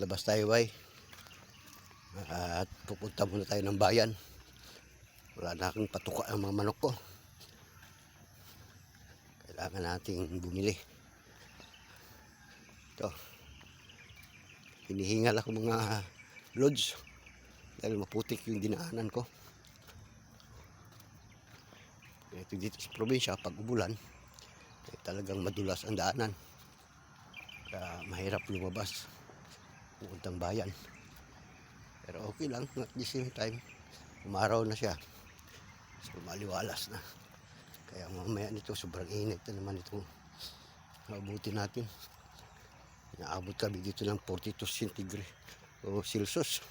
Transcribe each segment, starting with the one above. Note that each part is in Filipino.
labas tayo bay. At pupunta muna tayo ng bayan. Wala na akong patuka ang mga manok ko. Kailangan nating bumili. Ito. Hinihingal ako mga lods. Dahil maputik yung dinaanan ko. Ito dito sa probinsya, pag umulan, eh, talagang madulas ang daanan. Kaya mahirap lumabas. Pupuntang bayan. Pero okay lang, at the same time, umaraw na siya. So maliwalas na. Kaya mamaya nito, sobrang init na naman ito. Mabuti natin. Naabot kami dito ng 42 centigrade o Celsius.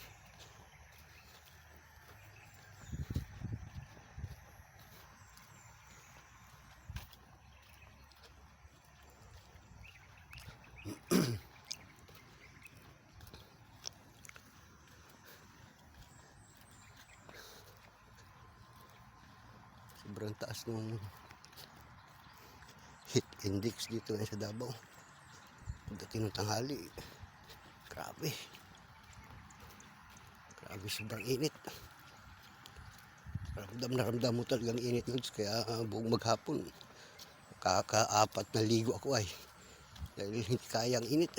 Sobrang taas ng heat index dito sa Davao. Pagdating ng tanghali, grabe. Grabe, sobrang init. Ramdam na ramdam mo talagang init nun. Kaya uh, buong maghapon, kakaapat na ligo ako ay. Dahil hindi kayang init.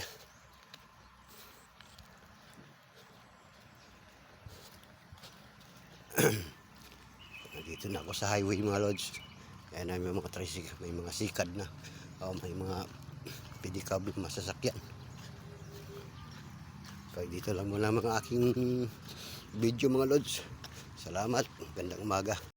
Nandito na ako sa highway mga lodge. Kaya na may mga tricycle, may mga sikad na. O may mga pedicab masasakyan. Kaya dito lang muna mga aking video mga lodge. Salamat. Gandang umaga.